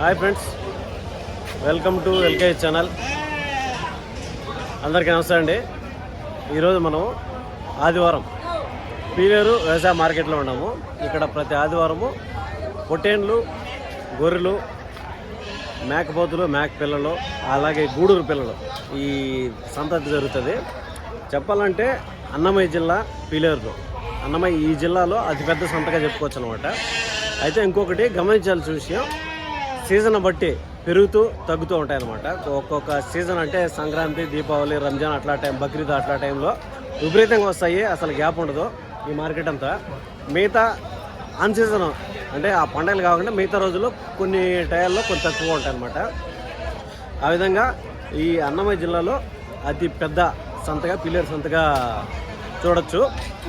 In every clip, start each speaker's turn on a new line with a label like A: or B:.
A: Hi friends. Welcome to ఎల్కేజ్ channel. అందరికీ నమస్తే అండి. ఈరోజు మనం ఆదివారం పీలేరు వ్యవసాయ మార్కెట్లో ఉన్నాము. ఇక్కడ ప్రతి ఆదివారము పొట్టేన్లు గొర్రెలు మేకపోతులు మేక పిల్లలు అలాగే గూడూరు పిల్లలు ఈ సంతతి జరుగుతుంది. చెప్పాలంటే అన్నమయ్య జిల్లా పీలేరులో. అన్నమయ్య ఈ జిల్లాలో అతిపెద్ద సంతగా చెప్పుకోవచ్చు అనమాట అయితే ఇంకొకటి గమనించాల్సిన విషయం సీజన్ బట్టి పెరుగుతూ తగ్గుతూ ఉంటాయి అనమాట ఒక్కొక్క సీజన్ అంటే సంక్రాంతి దీపావళి రంజాన్ అట్లా టైం బక్రీద్ అట్లా టైంలో విపరీతంగా వస్తాయి. అసలు గ్యాప్ ఉండదు ఈ మార్కెట్ అంతా. మిగతా అన్ సీజన్ అంటే ఆ పండగలు కాకుండా మిగతా రోజుల్లో కొన్ని టైర్లో కొంచెం తక్కువ ఉంటాయి అనమాట ఆ విధంగా ఈ అన్నమయ్య జిల్లాలో అతి పెద్ద సంతగా పిల్లర్ సంతగా చూడొచ్చు.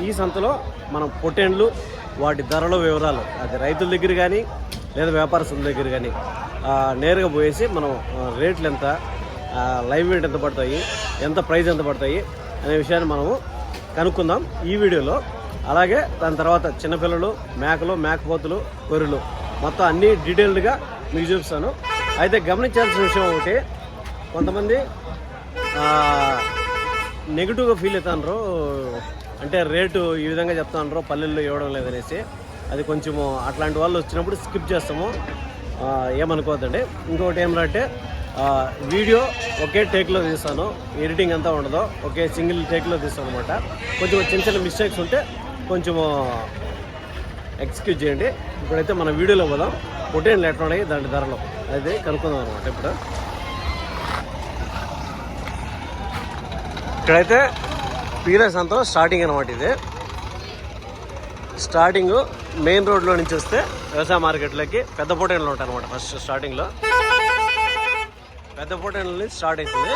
A: ఈ సంతలో మనం పొటెండ్లు వాటి ధరల వివరాలు అది రైతుల దగ్గర కానీ లేదా వ్యాపారస్తుల దగ్గర కానీ నేరుగా పోయేసి మనం రేట్లు ఎంత లైవ్ వెయిట్ ఎంత పడతాయి ఎంత ప్రైస్ ఎంత పడతాయి అనే విషయాన్ని మనము కనుక్కుందాం ఈ వీడియోలో. అలాగే దాని తర్వాత చిన్నపిల్లలు మేకలు మేకపోతులు గొర్రెలు మొత్తం అన్ని డీటెయిల్డ్గా మీకు చూపిస్తాను. అయితే గమనించాల్సిన విషయం ఒకటి కొంతమంది నెగిటివ్గా ఫీల్ అవుతాను అంటే రేటు ఈ విధంగా చెప్తాను పల్లెల్లో ఇవ్వడం లేదనేసి. అది కొంచెము అట్లాంటి వాళ్ళు వచ్చినప్పుడు స్కిప్ చేస్తాము. ఏమనుకోవద్దండి. ఇంకొకటి ఏమంటే వీడియో ఒకే టేక్లో తీస్తాను. ఎడిటింగ్ అంతా ఉండదు. ఒకే సింగిల్ టేక్లో తీస్తాను అనమాట కొంచెం చిన్న చిన్న మిస్టేక్స్ ఉంటే కొంచెము ఎక్స్క్యూజ్ చేయండి. ఇప్పుడైతే మన వీడియోలో పోదాం. పొట్టేళ్ళు ఎట్లా ఉన్నాయి దాని ధరలు. అది కనుక్కుందాం అనమాట ఇప్పుడు. ఇక్కడైతే పీలర్స్ అంతా స్టార్టింగ్ అనమాట ఇది. స్టార్టింగ్ మెయిన్ రోడ్లో నుంచి వస్తే వ్యవసాయ మార్కెట్లోకి పెద్ద పోటెన్లు ఉంటాయి అనమాట ఫస్ట్ స్టార్టింగ్లో. పెద్ద పోటేళ్ళ నుంచి స్టార్ట్ అవుతుంది.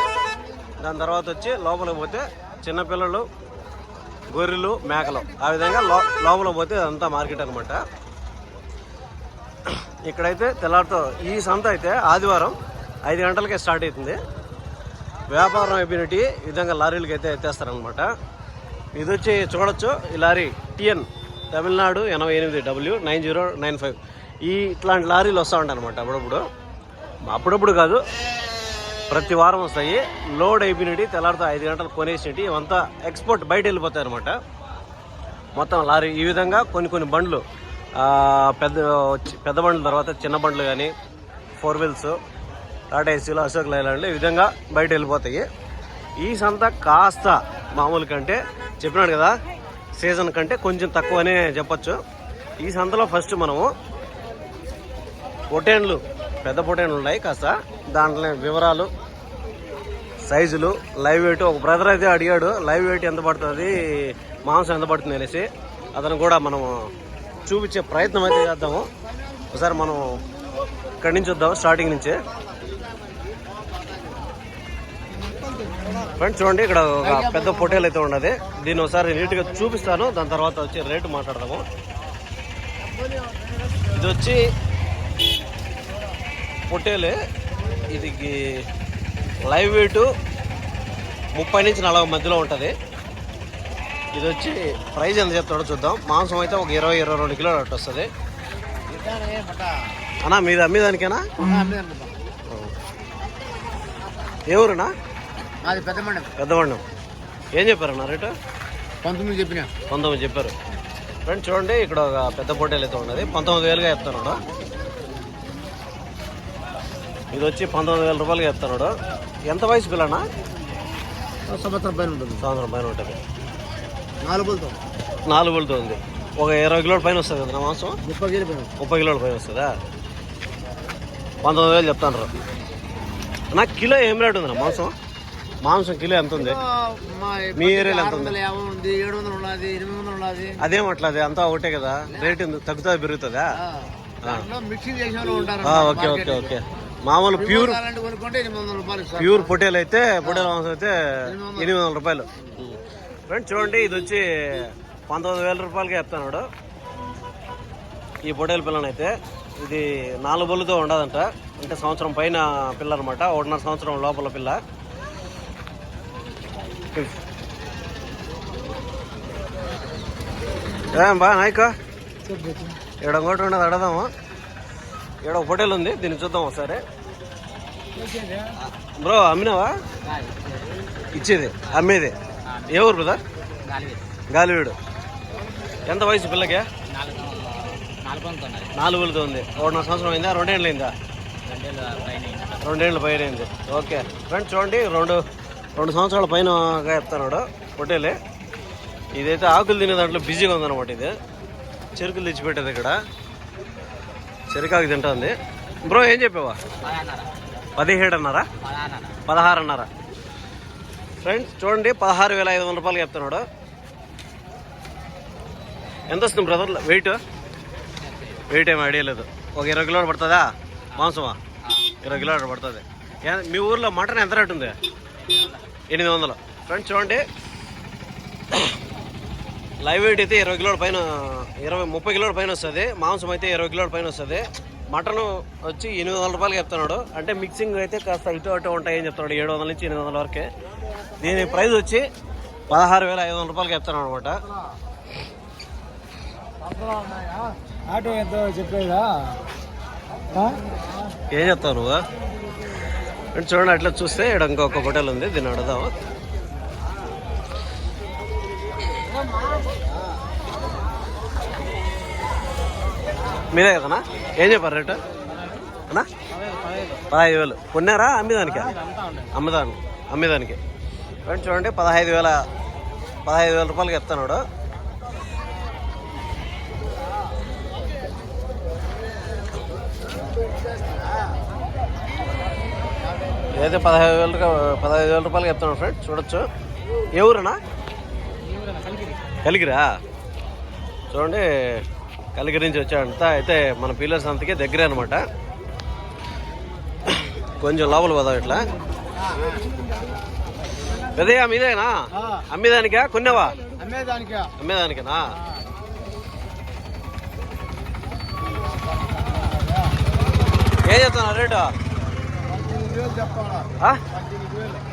A: దాని తర్వాత వచ్చి లోపలికి పోతే చిన్నపిల్లలు గొర్రెలు మేకలు. ఆ విధంగా లో లోపల పోతే అదంతా మార్కెట్ అనమాట ఇక్కడైతే తెల్లారితో ఈ సంత అయితే ఆదివారం ఐదు గంటలకే స్టార్ట్ అవుతుంది. వ్యాపారం అయిపోయినట్టు ఈ విధంగా లారీలకి అయితే ఎత్తేస్తారనమాట ఇది వచ్చి చూడొచ్చు ఈ లారీ టిఎన్ తమిళనాడు ఎనభై ఎనిమిది W nine zero nine five. ఈ ఇట్లాంటి లారీలు వస్తూ ఉంటాయి అనమాట అప్పుడప్పుడు. అప్పుడప్పుడు కాదు ప్రతి వారం వస్తాయి. లోడ్ అయిపోయినట్టు తెల్లారితో ఐదు గంటలు కొనేసినట్టు ఇవంతా ఎక్స్పోర్ట్ బయట వెళ్ళిపోతాయి అనమాట మొత్తం లారీ ఈ విధంగా కొన్ని కొన్ని బండ్లు పెద్ద పెద్ద బండ్ల తర్వాత చిన్న బండ్లు కానీ ఫోర్ వీల్స్ టాటా ఏసీలు అశోక్ లైలాండ్లు ఈ విధంగా బయట వెళ్ళిపోతాయి. ఈ సంత కాస్త మామూలు కంటే చెప్పినాడు కదా సీజన్ కంటే కొంచెం తక్కువనే చెప్పొచ్చు. ఈ సంతలో ఫస్ట్ మనము పొటేన్లు పెద్ద పొటేన్లు ఉన్నాయి కాస్త. దాంట్లో వివరాలు సైజులు లైవ్ వెయిట్. ఒక బ్రదర్ అయితే అడిగాడు లైవ్ వెయిట్ ఎంత పడుతుంది? మాంసం ఎంత పడుతుంది? అనేసి. అతను కూడా మనం చూపించే ప్రయత్నం అయితే చేద్దాము. ఒకసారి మనం ఇక్కడి నుంచి వద్దాము స్టార్టింగ్ నుంచి. ఫ్రెండ్స్ చూడండి ఇక్కడ ఒక పెద్ద పొటేల్ అయితే ఉన్నది. దీన్ని ఒకసారి నీట్గా చూపిస్తాను. దాని తర్వాత వచ్చి రేటు మాట్లాడదాము. ఇది వచ్చి పొట్టేలు. ఇది లైవ్ వెయిట్ ముప్పై నుంచి నలభై మధ్యలో ఉంటుంది. ఇది వచ్చి ప్రైస్ ఎంత చెప్తాడో చూద్దాం. మాంసం అయితే ఒక ఇరవై ఇరవై రెండు కిలోలు అట్టు వస్తుంది. అన్నా మీద అమ్మేదానికేనా ఏ ఊరునా?
B: అది పెద్ద మండం
A: ఏం చెప్పారన్నా రేటు?
B: పంతొమ్మిది చెప్పిన.
A: పంతొమ్మిది చెప్పారు. ఫ్రెండ్ చూడండి ఇక్కడ ఒక పెద్ద పొట్టేలు అయితే ఉన్నది. పంతొమ్మిది వేలుగా చెప్తున్నాడు ఇది వచ్చి పంతొమ్మిది వేల రూపాయలుగా చెప్తున్నాడు ఎంత వయసు పిల్లనా?
B: సంవత్సరం పైన ఉంటుంది.
A: సంవత్సరం పైన ఉంటుంది.
B: నాలుగులతో
A: నాలుగు వేలతో ఉంది. ఒక ఇరవై కిలోల పైన వస్తుంది కదా మాంసం?
B: ముప్పై కేజీ పైన.
A: ముప్పై కిలోల పైన వస్తుందా? పంతొమ్మిది వేలు చెప్తాను నాకు కిలో ఏం రేటు ఉంది మాంసం? మాంసం కిలో ఎంత ఉంది?
B: మా
A: ఏరియాలో ఎంత
B: ఆరు
A: ఉంది?
B: వందల యాభై ఉంది ఏడు వందలు ఉన్నది ఎనిమిది వందలు ఉన్నది.
A: అదేం అట్లా అది? అంతా ఒకటే కదా? రేట్ ఎందుకు తగ్గుతుందా పెరుగుతుందా?
B: మిక్సింగ్ వాళ్ళు ఉంటారు
A: ఓకే ఓకే ఓకే. మామూలు ప్యూర్ ప్యూర్ పొటేల్ అయితే పొటేల్ మాంసం అయితే ఎనిమిది వందల. రూపాయలు. ఫ్రెండ్స్ చూడండి ఇది వచ్చి పంతొమ్మిది వేల రూపాయలకి చెప్తాడు ఈ పొటేల్ పిల్లనైతే ఇది నాలుగు బొల్లుతో ఉండదంట. అంటే సంవత్సరం పైన పిల్ల అనమాట ఒకటిన్నర సంవత్సరం లోపల పిల్ల. ఏం బా నాయక? ఇక్కడ ఇంకోటి ఉండదు అడదాము? ఇక్కడ ఒక హోటల్ ఉంది దీన్ని చూద్దాం ఒకసారి. బ్రో అమ్మినావా? ఇచ్చేది అమ్మేది. ఏ ఊరు బ్రదర్? గాలివీడు. ఎంత వయసు పిల్లకి? నాలుగు వేలతో ఉంది ఒకటిన్నర సంవత్సరం అయిందా? రెండేళ్ళు అయిందా. రెండేళ్ళు పైన అయింది. ఓకే. ఫ్రెండ్స్ చూడండి రెండు రెండు సంవత్సరాల పైన ఎత్తున్నాడు హోటలే. ఇదైతే ఆకులు తినే దాంట్లో బిజీగా ఉందన్నమాట ఇది. చెరుకులు తెచ్చిపెట్టేది ఇక్కడ. చెరుకాకు తింటుంది. బ్రో ఏం చెప్పావా? పదిహేడున్నర? పదహారున్నర. ఫ్రెండ్స్ చూడండి పదహారు వేల ఐదు వందల రూపాయలు చెప్తున్నాడు ఎంత వస్తుంది బ్రదర్ వెయిట్ వెయిట్ ఏం అడిగలేదు ఒక ఇరవై కిలోలు పడుతుందా? మాంసమా? ఇరవై కిలోలు పడుతుంది. ఏ- మీ ఊర్లో మటన్ ఎంత రేటు ఉంది? ఎనిమిది వందలు. ఫ్రెండ్స్ చూడండి. లైవ్ వెయిట్ అయితే ఇరవై కిలోల పైన ఇరవై ముప్పై కిలోల పైన వస్తుంది. మాంసం అయితే ఇరవై కిలోల పైన వస్తుంది. మటన్ వచ్చి ఎనిమిది వందల రూపాయలు చెప్తున్నాడు. అంటే మిక్సింగ్ అయితే కాస్త ఇటు అటు ఉంటాయని చెప్తున్నాడు. ఏడు వందల నుంచి ఎనిమిది వందల వరకే. దీని ప్రైస్ వచ్చి పదహారు వేల ఐదు వందల రూపాయలకి చెప్తున్నాడు అనమాట.
B: ఆటో ఎంతో చెప్పేదా
A: ఏం చెప్తావు నువ్వు? అండ్ చూడండి అట్లా చూస్తే ఇక్కడ ఇంకొక హోటల్ ఉంది దీన్ని అడుగుదాం. మీదే కదనా? ఏం చెప్పారు రేటు? అన్నా? పదహైదు వేలు. కొన్నారా? అమ్మేదానికి? అమ్మదానికి. అమ్మేదానికి. చూడండి పదహైదు వేల పదహైదు వేల రూపాయలకి చెప్తున్నాడు. ఏదైతే పదహైదు వేల పదహైదు వేల రూపాయలకి చెప్తున్నాడు ఫ్రెండ్. చూడొచ్చు. ఏ ఊరనా? కలిగిరా? చూడండి. కలిగిరి నుంచి వచ్చాడంట. అయితే మన పీలర్స్ అంతకే దగ్గరే అనమాట కొంచెం లోపల పోదాం ఇట్లా. పెద్దయ్యా మీదేనా? అమ్మేదానికా? కొన్నావా?
B: అమ్మేదానికి?
A: అమ్మేదానికేనా? ఏం చెప్తున్నా రేటు?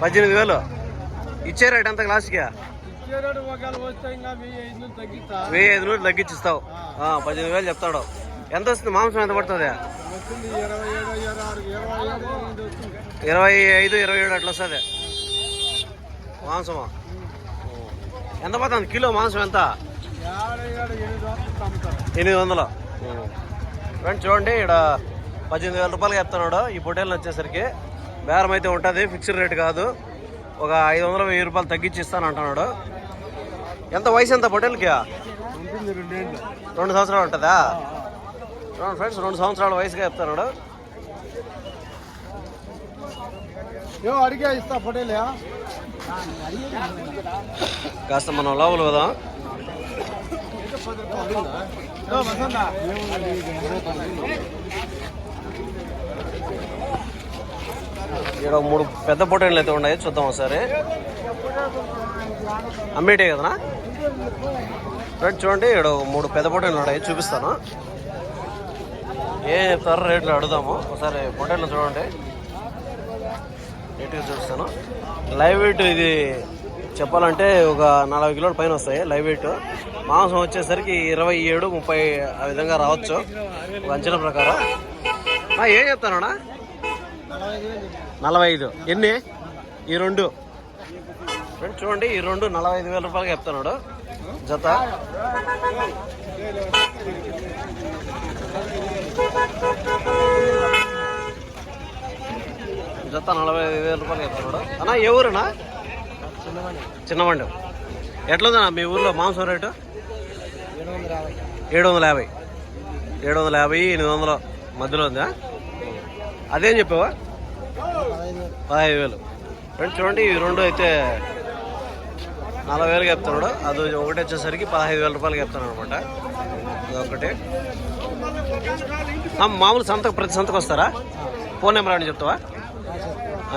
B: పద్దెనిమిది వేలు
A: ఇచ్చే రేట్ ఎంత క్లాస్కి?
B: వెయ్యి ఐదు
A: నూరు తగ్గించిస్తావు. పద్దెనిమిది వేలు చెప్తాడు. ఎంత వస్తుంది? మాంసం ఎంత పడుతుంది?
B: ఇరవై
A: ఐదు ఇరవై ఏడు అట్లా వస్తుంది. మాంసమా? ఎంత పడుతుంది? కిలో మాంసం ఎంత?
B: ఎనిమిది వందలు
A: ఫ్రెండ్స్ చూడండి ఇక్కడ పద్దెనిమిది వేల రూపాయలు చెప్తున్నాడు. ఈ పొటేల్ వచ్చేసరికి బేరం అయితే ఉంటుంది ఫిక్స్డ్ రేట్ కాదు. ఒక ఐదు వందలు వెయ్యి రూపాయలు తగ్గించి ఇస్తాను అంటున్నాడు. ఎంత వయసు ఎంత పొటేల్కి రెండు సంవత్సరాలు ఉంటుందా? ఫ్రెండ్స్ రెండు సంవత్సరాల వయసుగా చెప్తున్నాడు.
B: అడిగా ఇస్తా పటేలే
A: కాస్త మనం లోపల పోదాం. ఇక్కడ మూడు పెద్ద పొటేళ్ళు అయితే ఉన్నాయి చూద్దాం ఒకసారి. అమ్మేటే కదనా? రేట్ చూడండి ఇక్కడ మూడు పెద్ద పొటేళ్ళు ఉన్నాయి చూపిస్తాను. ఏ చెప్తారో రేట్లు అడుగుదాము. ఒకసారి పొటేళ్ళు చూడండి. నీట్గా చూపిస్తాను. లైవ్ వెయిట్ ఇది చెప్పాలంటే ఒక నలభై కిలోల పైన వస్తాయి లైవ్ వెయిట్. మాంసం వచ్చేసరికి ఇరవై ఏడు ముప్పై ఆ విధంగా రావచ్చు. ఒక అంచనా ప్రకారం. ఏం చెప్తానన్నా? నలభై ఐదు. ఎన్ని? ఈ రెండు. ఫ్రెండ్స్ చూడండి ఈ రెండు నలభై ఐదు వేల రూపాయలకి చెప్తున్నాడు. జత. జత నలభై ఐదు వేల రూపాయలు చెప్తున్నాడు. అన్నా ఏ ఊరునా? చిన్నమండి. ఎట్లుందన్నా మీ ఊర్లో మాంసం రేటు? ఏడు వందల యాభై. ఏడు వందల యాభై ఎనిమిది వందల మధ్యలో ఉందా? అదేం చెప్పావా? పదహైదు వేలు. ఫ్రెండ్స్ చూడండి ఈ రెండు అయితే నలభై వేలు చెప్తున్నాడు అది ఒకటి వచ్చేసరికి పదహైదు వేల రూపాయలు చెప్తున్నాడు అనమాట. ఒకటి. మామూలు సంతకు ప్రతి సంతకు వస్తారా? ఫోన్ నెంబర్ అని చెప్తావా?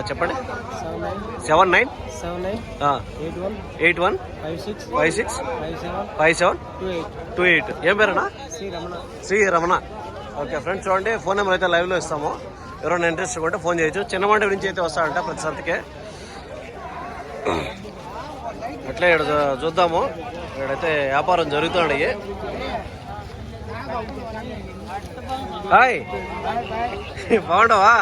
A: చెప్పండి. Seven nine
B: seven eight one five six
A: five six
B: five seven
A: five seven
B: two eight.
A: ఏం పేరేనా
B: శ్రీ రమణ.
A: ఓకే ఫ్రెండ్స్ చూడండి ఫోన్ నెంబర్ అయితే లైవ్లో ఇస్తాము. ఎవరైనా ఇంట్రెస్ట్ ఉంటే ఫోన్ చేయొచ్చు. చిన్నమంట నుంచి అయితే వస్తాడంట ప్రతి సంతకే. అట్లే ఇక్కడ చూద్దాము. ఇక్కడైతే వ్యాపారం జరుగుతుంది హాయ్. బాగుండవా?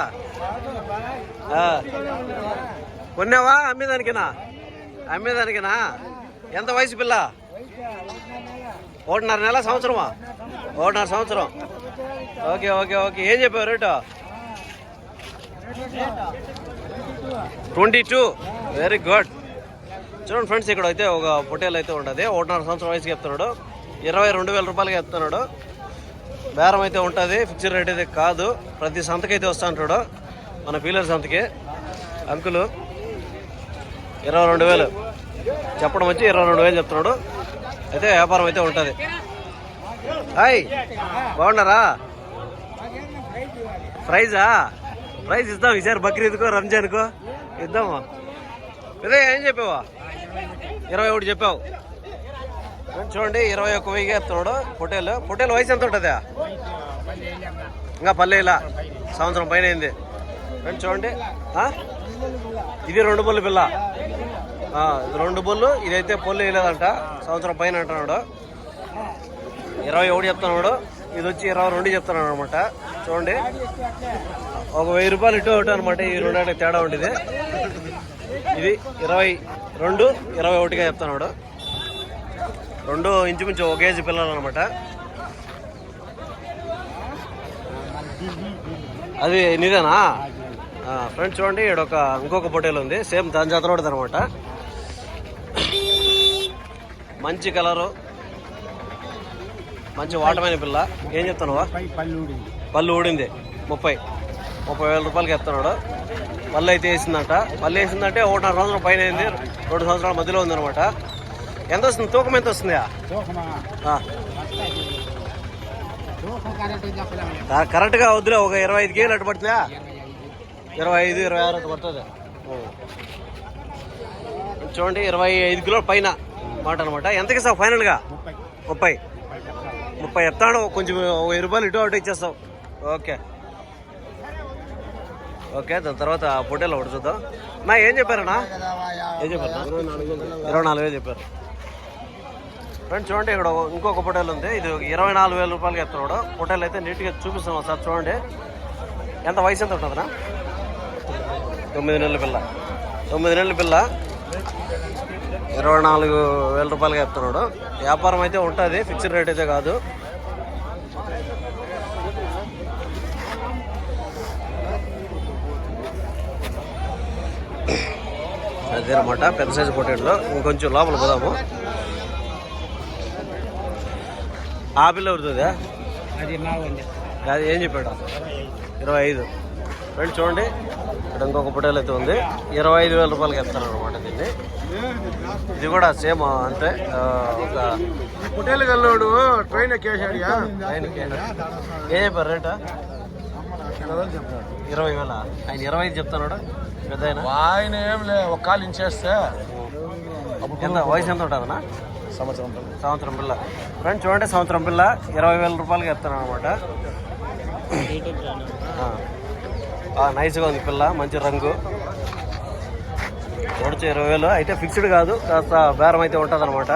A: కొన్నావా? అమ్మేదానికినా? అమ్మేదానికినా? ఎంత వయసు పిల్ల? ఒకటిన్నర నెల సంవత్సరమా? ఒకటిన్నర సంవత్సరం. Okay okay okay. ఏం చెప్పావు rate? Twenty two. Very good చూడండి ఫ్రెండ్స్ ఇక్కడ అయితే ఒక పొటేల్ అయితే ఉండదు ఒకటిన్నర సంవత్సరం వయసుకి చెప్తున్నాడు. ఇరవై రెండు వేల రూపాయలకి చెప్తున్నాడు. బేరం అయితే ఉంటుంది. ఫిక్స్డ్ రేట్ అయితే కాదు. ప్రతి సంతకి అయితే వస్తా అంటాడు. మన పీలర్ సంతకి. అంకులు ఇరవై రెండు వేలు. చెప్పడం వచ్చి ఇరవై రెండు వేలు చెప్తున్నాడు. అయితే వ్యాపారం అయితే ఉంటుంది. హాయ్ బాగున్నారా? ప్రైజా ప్రైజ్ ఇద్దాం ఈసారి బక్రీద్కో రంజాన్కో. ఇద్దామా? ఇదే ఏం చెప్పావా? ఇరవై ఒకటి చెప్పావు. చూడండి ఇరవై ఒక్క వెయ్యి ఎత్తున్నాడు పొటేల్. పొటేల్ వయసు ఎంత ఉంటుందా? ఇంకా పల్లెలా సంవత్సరం పైన అయింది. చూడండి ఇది రెండు బొల్లు పిల్ల. ఇది రెండు బొల్లు ఇదైతే పొల్లు వేయలేదంట. సంవత్సరం పైన అంటున్నాడు. ఇరవై ఒకటి చెప్తున్నాడు. ఇది వచ్చి ఇరవై రెండు చెప్తున్నాను అనమాట చూడండి. ఒక వెయ్యి రూపాయలు ఇటు ఒకటి అనమాట ఈ రెండింటికి తేడా ఉండేది. ఇది ఇరవై రెండు ఇరవై ఒకటిగా చెప్తున్నాడు. రెండు ఇంచుమించు ఒక కేజీ పిల్లలు అనమాట అది నీదేనా? ఫ్రెండ్స్ చూడండి ఇక్కడ ఒక ఇంకొక పొటేల్ ఉంది. సేమ్ దాని జాతర అనమాట మంచి కలరు. మంచి వాటమైన పిల్ల. ఏం చెప్తున్నావా? పళ్ళు ఊడింది. ముప్పై. ముప్పై వేల రూపాయలకి చెప్తున్నాడు పళ్ళు అయితే వేసిందంట. పళ్ళు వేసిందంటే ఒకటిన్నర సంవత్సరం పైన అయింది. రెండు సంవత్సరాల మధ్యలో ఉందన్నమాట. ఎంత వస్తుంది? తూకం ఎంత వస్తుంది? కరెక్ట్గా వద్దులే ఒక ఇరవై ఐదు కేజీలు అటు పడుతుందా? ఇరవై ఐదు ఇరవై ఆరు అటు పడుతుంది. చూడండి ఇరవై ఐదు కిలోల పైన మాట అనమాట ఎంతకి ఇస్తావు ఫైనల్గా? ముప్పై. ముప్పై ఎత్తాడు కొంచెం వెయ్యి రూపాయలు ఇటు అటు ఇచ్చేస్తావు ఓకే. ఓకే దాని తర్వాత పొట్టేలో ఒకటి చూద్దాం. నా ఏం చెప్పారన్నా? ఏం చెప్పారు ఇరవై నాలుగు వేలు చెప్పారు. ఫ్రెండ్స్ చూడండి ఇక్కడ ఒక- ఇంకొక పొటేల్ ఉంది. ఇది ఒక ఇరవై నాలుగు వేల రూపాయలకి ఎత్తున్నాడు పొటేల్ అయితే నీట్గా చూపిస్తాం సార్ చూడండి. ఎంత వయసు ఎంత ఉంటుందినా తొమ్మిది నెలల పిల్ల. తొమ్మిది నెలల పిల్ల. ఇరవై నాలుగు వేల రూపాయలకి చెప్తున్నాడు. వ్యాపారం అయితే ఉంటుంది ఫిక్స్డ్ రేట్ అయితే కాదు. అదేనమాట పెద్ద సైజు పొట్టేట్లో ఇంకొంచెం లోపల పోదాము. ఆ పిల్ల అవుతుందా
B: అది నా ఉంది
A: అది ఏం చెప్పాడు? ఇరవై ఐదు. ఫ్రెండ్ చూడండి. ఇక్కడ ఇంకొక పొటేల్ అయితే ఉంది. ఇరవై ఐదు వేల రూపాయలకి చెప్తాను అనమాట దీన్ని. ఇది కూడా సేమ్ అంతే. ఒక
B: పొట్టేలు గల్లోడు ట్రైన్ ఎక్కేసాడు
A: ఆయనకి ఏ చెప్పారు రేట? ఇరవై వేల? ఆయన ఇరవై ఐదు చెప్తున్నాడు? పెద్ద ఆయన
B: ఆయన ఏం లే ఒక కాలు ఇంచేస్తే.
A: ఎంత? వయసు ఎంత ఉంటుందన్నా?
B: సంవత్సరం
A: సంవత్సరం పిల్ల. ఫ్రెండ్ చూడండి సంవత్సరం పిల్ల ఇరవై వేల రూపాయలకి చెప్తాను అనమాట నైస్గా ఉంది పిల్ల మంచి రంగు. చూడచ్చు ఇరవై వేలు. అయితే ఫిక్స్డ్ కాదు కాస్త బేరం అయితే ఉంటుంది అనమాట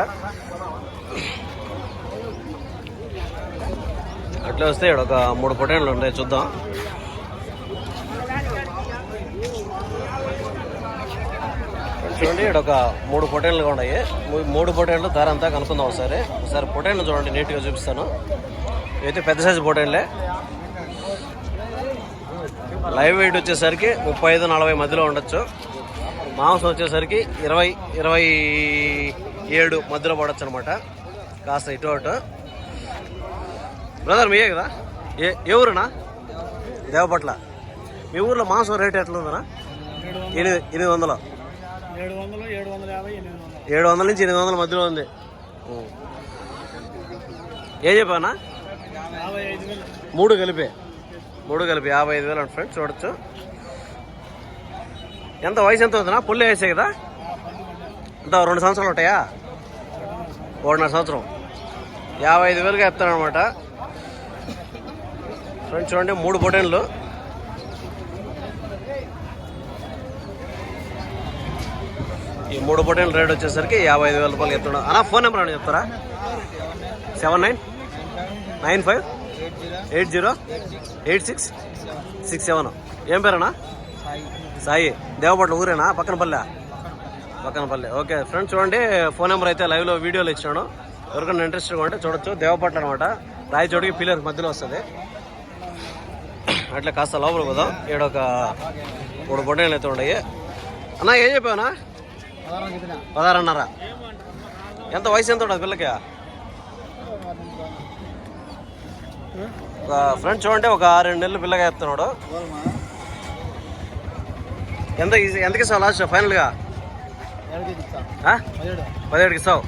A: అట్లా వస్తే ఇక్కడ ఒక మూడు పొటాన్లు ఉన్నాయి చూద్దాం. చూడండి ఇక్కడ ఒక మూడు పొటేన్లు ఉన్నాయి. మూడు పొటేన్లు ధర అంతా కనుక్కుందాం ఒకసారి. ఒకసారి పొటాన్లు చూడండి నీట్గా చూపిస్తాను. ఇవైతే పెద్ద సైజు పొటేన్లే. లైవ్ వెయిట్ వచ్చేసరికి ముప్పై ఐదు నలభై మధ్యలో ఉండొచ్చు. మాంసం వచ్చేసరికి ఇరవై ఇరవై ఏడు మధ్యలో పడవచ్చు అనమాట కాస్త ఇటు అటు. బ్రదర్ మీయే కదా? ఏ ఏ ఊరునా? దేవపట్ల. మీ ఊర్లో మాంసం రేట్ ఎట్లా ఉందనా ఎనిమిది ఎనిమిది వందలు.
B: ఏడు వందల
A: నుంచి ఎనిమిది వందల మధ్యలో ఉంది. ఏం చెప్పానా మూడు కలిపి. మూడు కలిపి యాభై ఐదు వేలు ఫ్రెండ్స్ చూడొచ్చు. ఎంత వయసు ఎంత అవుతుందా? పుల్లి వేసే కదా? ఎంత రెండు సంవత్సరాలు ఉంటాయా? ఒకటిన్నర సంవత్సరం. యాభై ఐదు వేలుగా చెప్తానమాట ఫ్రెండ్స్ చూడండి మూడు బొటన్లు. ఈ మూడు పొటేన్ల రేట్ వచ్చేసరికి యాభై ఐదు వేల రూపాయలు ఎత్తున్నాడు అలా ఫోన్ నెంబర్ అని చెప్తారా? Seven nine? Nine five?
B: Eight zero?
A: Eight zero
B: eight six?
A: Six
B: seven.
A: ఏం పేరేనా
B: సాయి.
A: సాయి దేవపట్ల ఊరేనా? పక్కన పల్లె? పక్కన పల్లె. ఓకే ఫ్రెండ్స్ చూడండి ఫోన్ నెంబర్ అయితే లైవ్లో వీడియోలో ఇచ్చాను. ఎవరికైనా ఇంట్రెస్ట్ ఉంటే చూడొచ్చు. దేవపట్ల అనమాట రాయచోటికి పిల్లర్ మధ్యలో వస్తుంది. అట్లా కాస్త లోపల పోదాం. ఏడొక ఒక మూడు బొడ్డలు అయితే ఉన్నాయి. అన్న ఏం చెప్పావునా
B: పదహారు
A: పదహారున్నర ఎంత వయసు ఎంత ఉంటుంది పిల్లకి? ఒక ఫ్రెండ్స్ చూడండి ఒక రెండు నెలలు పిల్లగా
B: ఎత్తున్నాడు
A: ఎంత ఈజీ- ఎంతకి ఇస్తావు లాస్ట్ ఫైనల్గా? పదిహేడుకి ఇస్తావు.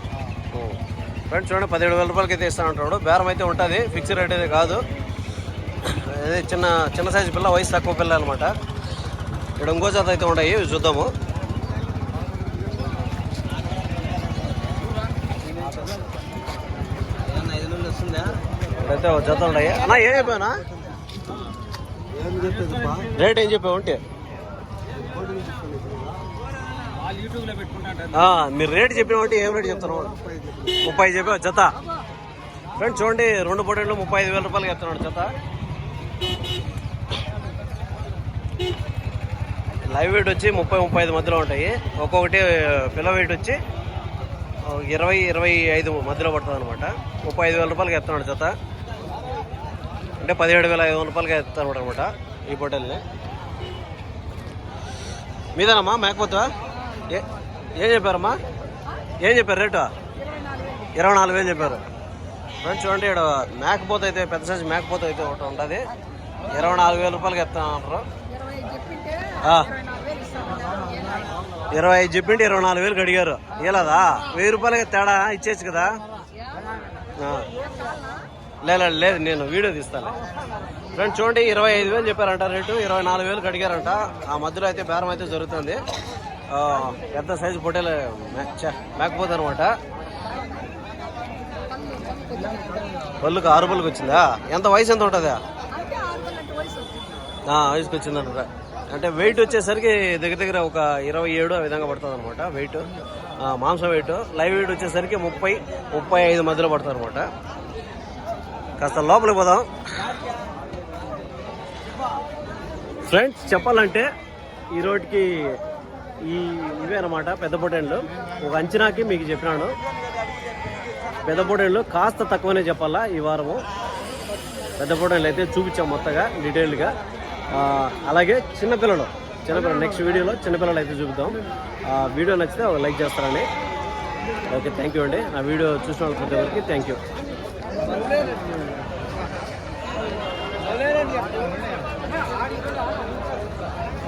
A: ఫ్రెండ్స్ చూడండి పదిహేడు వేల రూపాయలకి అయితే ఇస్తాను అంటున్నాడు. బేరం అయితే ఉంటుంది ఫిక్స్ రేట్ అయితే కాదు. అదే చిన్న చిన్న సైజు పిల్ల వయసు తక్కువ పిల్ల అనమాట. ఇక్కడ ఇంకో జాత అయితే ఉంటాయి చూద్దాము
B: ఐదు నుండి వస్తుందా
A: ఇక్కడైతే జతలు జత ఏం చెప్పానా రేట్ ఏం చెప్పావు ఉంటే మీరు రేట్ చెప్పినామంటే ఏం రేట్ చెప్తాను ముప్పై చెప్పావు జత. ఫ్రెండ్స్ చూడండి రెండు పొటేళ్ళు ముప్పై ఐదు వేల రూపాయలు చెప్తున్నాడు జత. లైవ్ వెయిట్ వచ్చి ముప్పై ముప్పై ఐదు మధ్యలో ఉంటాయి. ఒక్కొక్కటి పిల్ల వెయిట్ వచ్చి ఇరవై ఇరవై ఐదు మధ్యలో పడుతుంది అనమాట ముప్పై ఐదు వేల రూపాయలకి చెప్తున్నాడు జత. అంటే పదిహేడు వేల ఐదు వందల రూపాయలకి ఎత్తాను అనమాట ఈ పొటేల్ని మీదేనమ్మా మేకపోతా ఏ ఏం చెప్పారమ్మా? ఏం చెప్పారు రేటు? ఇరవై నాలుగు వేలు చెప్పారు. ఫ్రెండ్స్ చూడండి ఇక్కడ మేకపోత అయితే పెద్ద సైజు మేకపోత అయితే ఒకటి ఉంటుంది. ఇరవై నాలుగు వేల రూపాయలకి అంటారు ఇరవై ఐదు చెప్పింటే ఇరవై నాలుగు వేలకు అడిగారు ఇవ్వలేదా వెయ్యి రూపాయలకి తేడా ఇచ్చేసి కదా? లేదు లేదు నేను వీడియో తీస్తాను ఫ్రెండ్స్ చూడండి ఇరవై ఐదు వేలు చెప్పారంట రేటు ఇరవై నాలుగు వేలకు అడిగారంట ఆ మధ్యలో అయితే బేరం అయితే జరుగుతుంది. పెద్ద సైజు పొట్టేలు మేకపోతే అనమాట పళ్ళుకి ఆరు పళ్ళుకి వచ్చిందా? ఎంత వయసు ఎంత ఉంటుందా? వయసుకి వచ్చిందంట అంటే వెయిట్ వచ్చేసరికి దగ్గర దగ్గర ఒక ఇరవై ఏడు ఆ విధంగా పడుతుంది అనమాట వెయిట్ మాంసం వెయిట్ లైవ్ వెయిట్ వచ్చేసరికి ముప్పై ముప్పై ఐదు మధ్యలో పడుతుంది అనమాట కాస్త లోపలికి పోదాం. ఫ్రెండ్స్ చెప్పాలంటే ఈ రోడ్కి ఈ ఇవే అనమాట పెద్ద పొటేళ్ళు ఒక అంచనాకి మీకు చెప్పినాను. పెద్ద పొటేళ్ళు కాస్త తక్కువనే చెప్పాలా ఈ వారము. పెద్ద పొటేళ్ళు అయితే చూపించాం మొత్తగా డీటెయిల్డ్గా. అలాగే చిన్నపిల్లలు చిన్నపిల్లలు నెక్స్ట్ వీడియోలో చిన్నపిల్లలు అయితే చూపిద్దాం. ఆ, వీడియో నచ్చితే ఒక లైక్ చేస్తారని. ఓకే థ్యాంక్ యూ అండి. నా వీడియో చూసిన వాళ్ళు ప్రతి ఒక్కరికి థ్యాంక్ యూ.